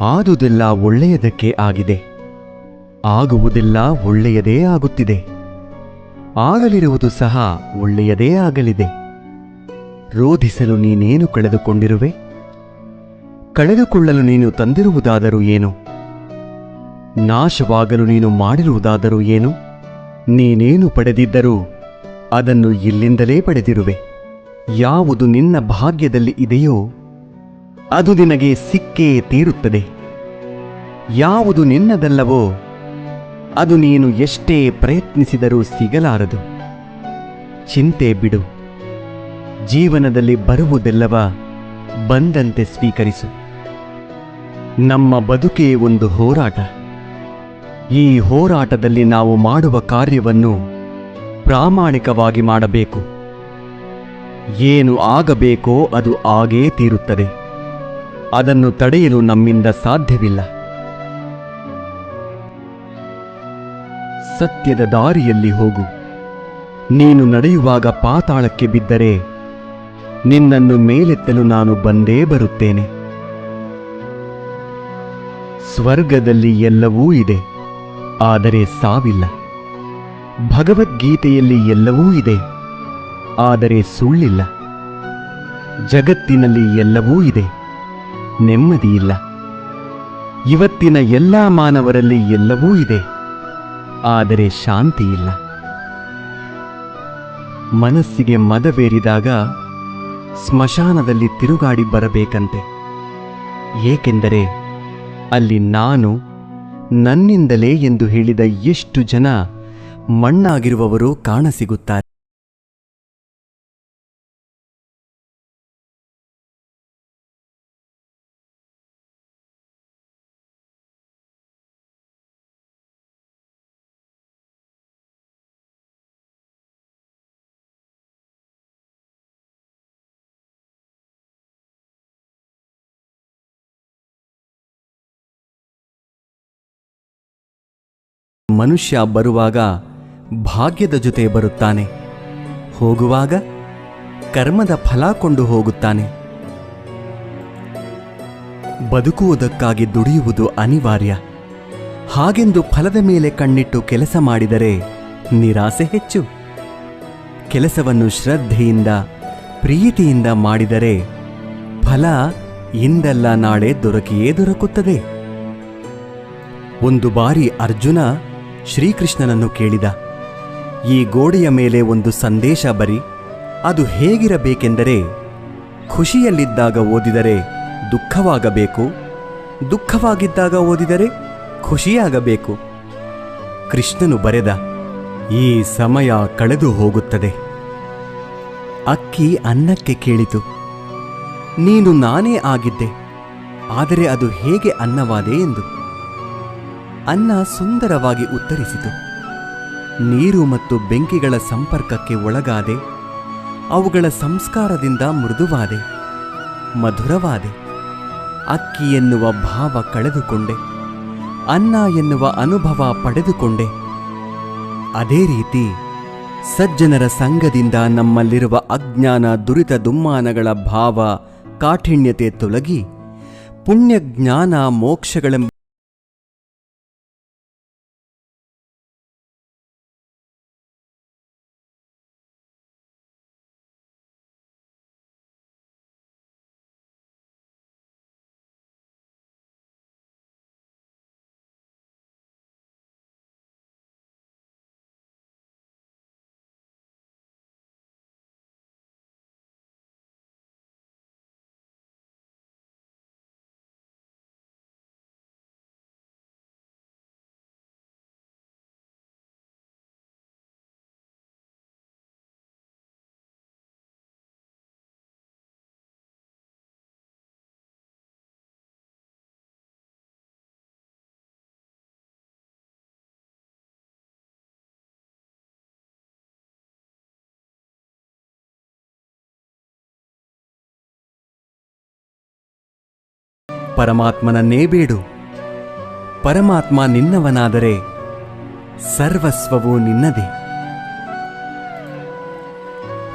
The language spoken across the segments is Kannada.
ಆದುದೆಲ್ಲ ಒಳ್ಳೆಯದಕ್ಕೆ ಆಗಿದೆ. ಆಗುವುದೆಲ್ಲ ಒಳ್ಳೆಯದೇ ಆಗುತ್ತಿದೆ. ಆಗಲಿರುವುದು ಸಹ ಒಳ್ಳೆಯದೇ ಆಗಲಿದೆ. ರೋಧಿಸಲು ನೀನೇನು ಕಳೆದುಕೊಂಡಿರುವೆ? ಕಳೆದುಕೊಳ್ಳಲು ನೀನು ತಂದಿರುವುದಾದರೂ ಏನು? ನಾಶವಾಗಲು ನೀನು ಮಾಡಿರುವುದಾದರೂ ಏನು? ನೀನೇನು ಪಡೆದಿದ್ದರೂ ಅದನ್ನು ಇಲ್ಲಿಂದಲೇ ಪಡೆದಿರುವೆ. ಯಾವುದು ನಿನ್ನ ಭಾಗ್ಯದಲ್ಲಿ ಇದೆಯೋ ಅದು ನಿನಗೆ ಸಿಕ್ಕೇ ತೀರುತ್ತದೆ. ಯಾವುದು ನಿನ್ನದಲ್ಲವೋ, ಅದು ನೀನು ಎಷ್ಟೇ ಪ್ರಯತ್ನಿಸಿದರೂ ಸಿಗಲಾರದು. ಚಿಂತೆ ಬಿಡು. ಜೀವನದಲ್ಲಿ ಬರುವುದೆಲ್ಲವ ಬಂದಂತೆ ಸ್ವೀಕರಿಸು. ನಮ್ಮ ಬದುಕೇ ಒಂದು ಹೋರಾಟ. ಈ ಹೋರಾಟದಲ್ಲಿ ನಾವು ಮಾಡುವ ಕಾರ್ಯವನ್ನು ಪ್ರಾಮಾಣಿಕವಾಗಿ ಮಾಡಬೇಕು. ಏನು ಆಗಬೇಕೋ ಅದು ಆಗೇ ತೀರುತ್ತದೆ. ಅದನ್ನು ತಡೆಯಲು ನಮ್ಮಿಂದ ಸಾಧ್ಯವಿಲ್ಲ. ಸತ್ಯದ ದಾರಿಯಲ್ಲಿ ಹೋಗು. ನೀನು ನಡೆಯುವಾಗ ಪಾತಾಳಕ್ಕೆ ಬಿದ್ದರೆ ನಿನ್ನನ್ನು ಮೇಲೆತ್ತಲು ನಾನು ಬಂದೇ ಬರುತ್ತೇನೆ. ಸ್ವರ್ಗದಲ್ಲಿ ಎಲ್ಲವೂ ಇದೆ, ಆದರೆ ಸಾವಿಲ್ಲ. ಭಗವದ್ಗೀತೆಯಲ್ಲಿ ಎಲ್ಲವೂ ಇದೆ, ಆದರೆ ಸುಳ್ಳಿಲ್ಲ. ಜಗತ್ತಿನಲ್ಲಿ ಎಲ್ಲವೂ ಇದೆ. ನೆಮ್ಮದಿಯಿಲ್ಲ. ಇವತ್ತಿನ ಎಲ್ಲ ಮಾನವರಲ್ಲಿ ಎಲ್ಲವೂ ಇದೆ. ಆದರೆ ಶಾಂತಿ ಇಲ್ಲ ಮನಸ್ಸಿಗೆ ಮದವೇರಿದಾಗ ಸ್ಮಶಾನದಲ್ಲಿ ತಿರುಗಾಡಿ ಬರಬೇಕಂತೆ. ಏಕೆಂದರೆ ಅಲ್ಲಿ ನಾನು ನನ್ನಿಂದಲೇ ಎಂದು ಹೇಳಿದ ಎಷ್ಟು ಜನ ಮಣ್ಣಾಗಿರುವವರು ಕಾಣಸಿಗುತ್ತಾರೆ. ಮನುಷ್ಯ ಬರುವಾಗ ಭಾಗ್ಯದ ಜೊತೆ ಬರುತ್ತಾನೆ. ಹೋಗುವಾಗ ಕರ್ಮದ ಫಲ ಕೊಂಡು ಹೋಗುತ್ತಾನೆ. ಬದುಕುವುದಕ್ಕಾಗಿ ದುಡಿಯುವುದು ಅನಿವಾರ್ಯ. ಹಾಗೆಂದು ಫಲದ ಮೇಲೆ ಕಣ್ಣಿಟ್ಟು ಕೆಲಸ ಮಾಡಿದರೆ ನಿರಾಸೆ ಹೆಚ್ಚು. ಕೆಲಸವನ್ನು ಶ್ರದ್ಧೆಯಿಂದ, ಪ್ರೀತಿಯಿಂದ ಮಾಡಿದರೆ ಫಲ ಇಂದಲ್ಲ ನಾಳೆ ದೊರಕಿಯೇ ದೊರಕುತ್ತದೆ. ಒಂದು ಬಾರಿ ಅರ್ಜುನ ಶ್ರೀಕೃಷ್ಣನನ್ನು ಕೇಳಿದ, ಈ ಗೋಡೆಯ ಮೇಲೆ ಒಂದು ಸಂದೇಶ ಬರಿ, ಅದು ಹೇಗಿರಬೇಕೆಂದರೆ, ಖುಷಿಯಲ್ಲಿದ್ದಾಗ ಓದಿದರೆ ದುಃಖವಾಗಬೇಕು, ದುಃಖವಾಗಿದ್ದಾಗ ಓದಿದರೆ ಖುಷಿಯಾಗಬೇಕು. ಕೃಷ್ಣನು ಬರೆದ, ಈ ಸಮಯ ಕಳೆದು ಹೋಗುತ್ತದೆ. ಅಕ್ಕಿ ಅನ್ನಕ್ಕೆ ಕೇಳಿತು, ನೀನು ನಾನೇ ಆಗಿದ್ದೆ, ಆದರೆ ಅದು ಹೇಗೆ ಅನ್ನವಾದೆ? ಎಂದು. ಅನ್ನ ಸುಂದರವಾಗಿ ಉತ್ತರಿಸಿತು. ನೀರು ಮತ್ತು ಬೆಂಕಿಗಳ ಸಂಪರ್ಕಕ್ಕೆ ಒಳಗಾದೆ, ಅವುಗಳ ಸಂಸ್ಕಾರದಿಂದ ಮೃದುವಾದೆ, ಮಧುರವಾದೆ. ಅಕ್ಕಿ ಎನ್ನುವ ಭಾವ ಕಳೆದುಕೊಂಡೆ, ಅನ್ನ ಎನ್ನುವ ಅನುಭವ ಪಡೆದುಕೊಂಡೆ. ಅದೇ ರೀತಿ ಸಜ್ಜನರ ಸಂಘದಿಂದ ನಮ್ಮಲ್ಲಿರುವ ಅಜ್ಞಾನ ದುರಿತ ದುಮ್ಮಾನಗಳ ಭಾವ ಕಾಠಿಣ್ಯತೆ ತೊಲಗಿ, ಪುಣ್ಯಜ್ಞಾನ ಮೋಕ್ಷಗಳೆಂಬ ಪರಮಾತ್ಮನನ್ನೇ ಬೇಡು. ಪರಮಾತ್ಮ ನಿನ್ನವನಾದರೆ ಸರ್ವಸ್ವವು ನಿನ್ನದೇ.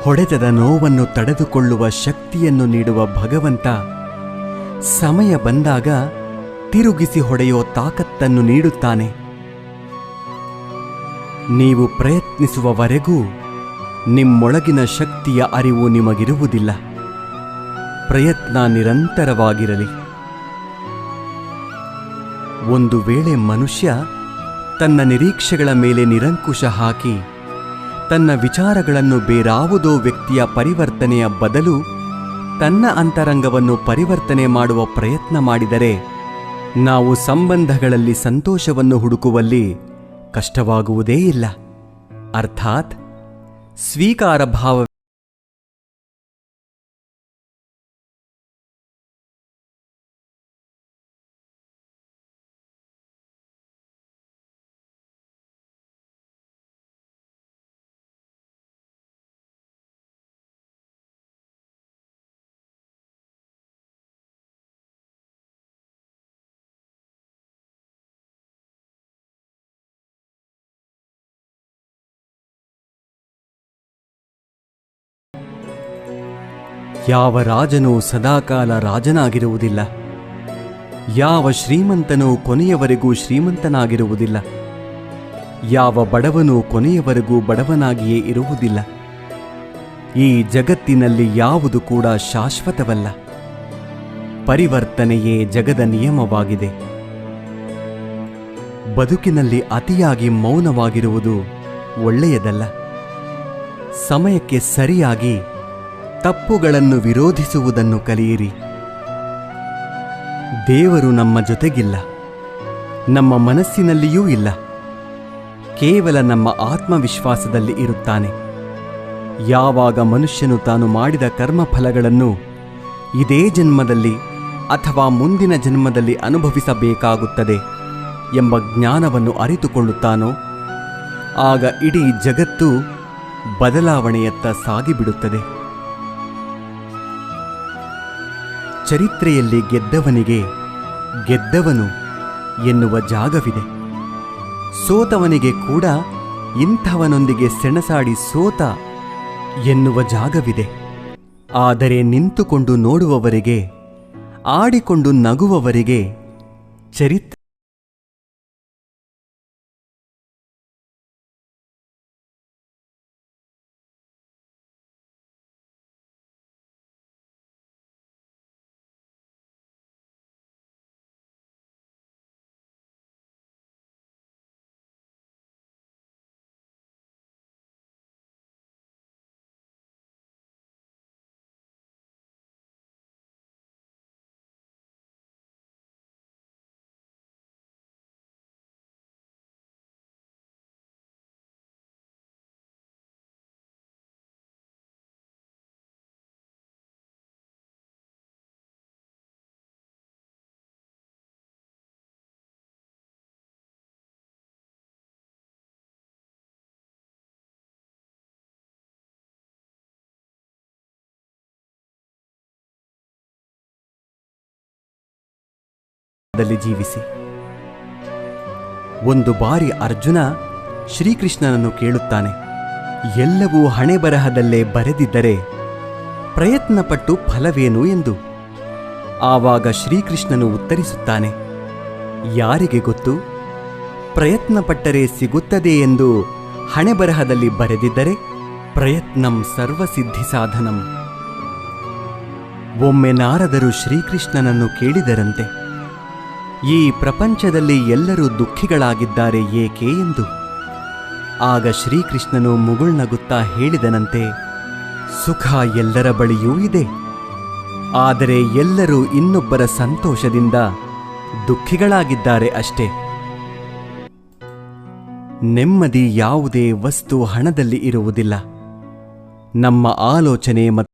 ಹೊಡೆತದ ನೋವನ್ನು ತಡೆದುಕೊಳ್ಳುವ ಶಕ್ತಿಯನ್ನು ನೀಡುವ ಭಗವಂತ ಸಮಯ ಬಂದಾಗ ತಿರುಗಿಸಿ ಹೊಡೆಯೋ ತಾಕತ್ತನ್ನು ನೀಡುತ್ತಾನೆ. ನೀವು ಪ್ರಯತ್ನಿಸುವವರೆಗೂ ನಿಮ್ಮೊಳಗಿನ ಶಕ್ತಿಯ ಅರಿವು ನಿಮಗಿರುವುದಿಲ್ಲ. ಪ್ರಯತ್ನ ನಿರಂತರವಾಗಿರಲಿ. ಒಂದು ವೇಳೆ ಮನುಷ್ಯ ತನ್ನ ನಿರೀಕ್ಷೆಗಳ ಮೇಲೆ ನಿರಂಕುಶ ಹಾಕಿ ತನ್ನ ವಿಚಾರಗಳನ್ನು ಬೇರಾವುದೋ ವ್ಯಕ್ತಿಯ ಪರಿವರ್ತನೆಯ ಬದಲು ತನ್ನ ಅಂತರಂಗವನ್ನು ಪರಿವರ್ತನೆ ಮಾಡುವ ಪ್ರಯತ್ನ ಮಾಡಿದರೆ ನಾವು ಸಂಬಂಧಗಳಲ್ಲಿ ಸಂತೋಷವನ್ನು ಹುಡುಕುವಲ್ಲಿ ಕಷ್ಟವಾಗುವುದೇ ಇಲ್ಲ. ಅರ್ಥಾತ್ ಸ್ವೀಕಾರ ಭಾವ ಯಾವ ರಾಜನೂ ಸದಾಕಾಲ ರಾಜನಾಗಿರುವುದಿಲ್ಲ. ಯಾವ ಶ್ರೀಮಂತನೂ ಕೊನೆಯವರೆಗೂ ಶ್ರೀಮಂತನಾಗಿರುವುದಿಲ್ಲ. ಯಾವ ಬಡವನೂ ಕೊನೆಯವರೆಗೂ ಬಡವನಾಗಿಯೇ ಇರುವುದಿಲ್ಲ. ಈ ಜಗತ್ತಿನಲ್ಲಿ ಯಾವುದು ಕೂಡ ಶಾಶ್ವತವಲ್ಲ. ಪರಿವರ್ತನೆಯೇ ಜಗದ ನಿಯಮವಾಗಿದೆ. ಬದುಕಿನಲ್ಲಿ ಅತಿಯಾಗಿ ಮೌನವಾಗಿರುವುದು ಒಳ್ಳೆಯದಲ್ಲ. ಸಮಯಕ್ಕೆ ಸರಿಯಾಗಿ ತಪ್ಪುಗಳನ್ನು ವಿರೋಧಿಸುವುದನ್ನು ಕಲಿಯಿರಿ. ದೇವರು ನಮ್ಮ ಜೊತೆಗಿಲ್ಲ. ನಮ್ಮ ಮನಸ್ಸಿನಲ್ಲಿಯೂ ಇಲ್ಲ. ಕೇವಲ ನಮ್ಮ ಆತ್ಮವಿಶ್ವಾಸದಲ್ಲಿ ಇರುತ್ತಾನೆ. ಯಾವಾಗ ಮನುಷ್ಯನು ತಾನು ಮಾಡಿದ ಕರ್ಮಫಲಗಳನ್ನು ಇದೇ ಜನ್ಮದಲ್ಲಿ ಅಥವಾ ಮುಂದಿನ ಜನ್ಮದಲ್ಲಿ ಅನುಭವಿಸಬೇಕಾಗುತ್ತದೆ ಎಂಬ ಜ್ಞಾನವನ್ನು ಅರಿತುಕೊಳ್ಳುತ್ತಾನೋ, ಆಗ ಇಡೀ ಜಗತ್ತು ಬದಲಾವಣೆಯತ್ತ ಸಾಗಿಬಿಡುತ್ತದೆ. ಚರಿತ್ರೆಯಲ್ಲಿ ಗೆದ್ದವನಿಗೆ ಗೆದ್ದವನು ಎನ್ನುವ ಜಾಗವಿದೆ. ಸೋತವನಿಗೆ ಕೂಡ ಇಂಥವನೊಂದಿಗೆ ಸೆಣಸಾಡಿ ಸೋತ ಎನ್ನುವ ಜಾಗವಿದೆ. ಆದರೆ ನಿಂತುಕೊಂಡು ನೋಡುವವರಿಗೆ, ಆಡಿಕೊಂಡು ನಗುವವರಿಗೆ, ಚರಿತ್ರೆ ದಲ್ಲಿ ಜೀವಿಸಿ. ಒಂದು ಬಾರಿ ಅರ್ಜುನ ಶ್ರೀಕೃಷ್ಣನನ್ನು ಕೇಳುತ್ತಾನೆ, ಎಲ್ಲವೂ ಹಣೆ ಬರಹದಲ್ಲೇ ಬರೆದಿದ್ದರೆ ಪ್ರಯತ್ನಪಟ್ಟು ಫಲವೇನು? ಎಂದು. ಆವಾಗ ಶ್ರೀಕೃಷ್ಣನು ಉತ್ತರಿಸುತ್ತಾನೆ, ಯಾರಿಗೆ ಗೊತ್ತು? ಪ್ರಯತ್ನಪಟ್ಟರೆ ಸಿಗುತ್ತದೆ ಎಂದು ಹಣೆ ಬರಹದಲ್ಲಿ ಬರೆದಿದ್ದರೆ ಪ್ರಯತ್ನಂ ಸರ್ವಸಿದ್ಧಿ ಸಾಧನಂ ಒಮ್ಮೆ ನಾರದರು ಶ್ರೀಕೃಷ್ಣನನ್ನು ಕೇಳಿದರಂತೆ ಈ ಪ್ರಪಂಚದಲ್ಲಿ ಎಲ್ಲರೂ ದುಃಖಿಗಳಾಗಿದ್ದಾರೆ ಏಕೆ ಎಂದು? ಆಗ ಶ್ರೀಕೃಷ್ಣನು ಮುಗುಳ್ನಗುತ್ತಾ ಹೇಳಿದನಂತೆ, ಸುಖ ಎಲ್ಲರ ಬಳಿಯೂ ಇದೆ. ಆದರೆ ಎಲ್ಲರೂ ಇನ್ನೊಬ್ಬರ ಸಂತೋಷದಿಂದ ದುಃಖಿಗಳಾಗಿದ್ದಾರೆ ಅಷ್ಟೇ. ನೆಮ್ಮದಿ ಯಾವುದೇ ವಸ್ತು ಹಣದಲ್ಲಿ ಇರುವುದಿಲ್ಲ. ನಮ್ಮ ಆಲೋಚನೆ ಮತ್ತು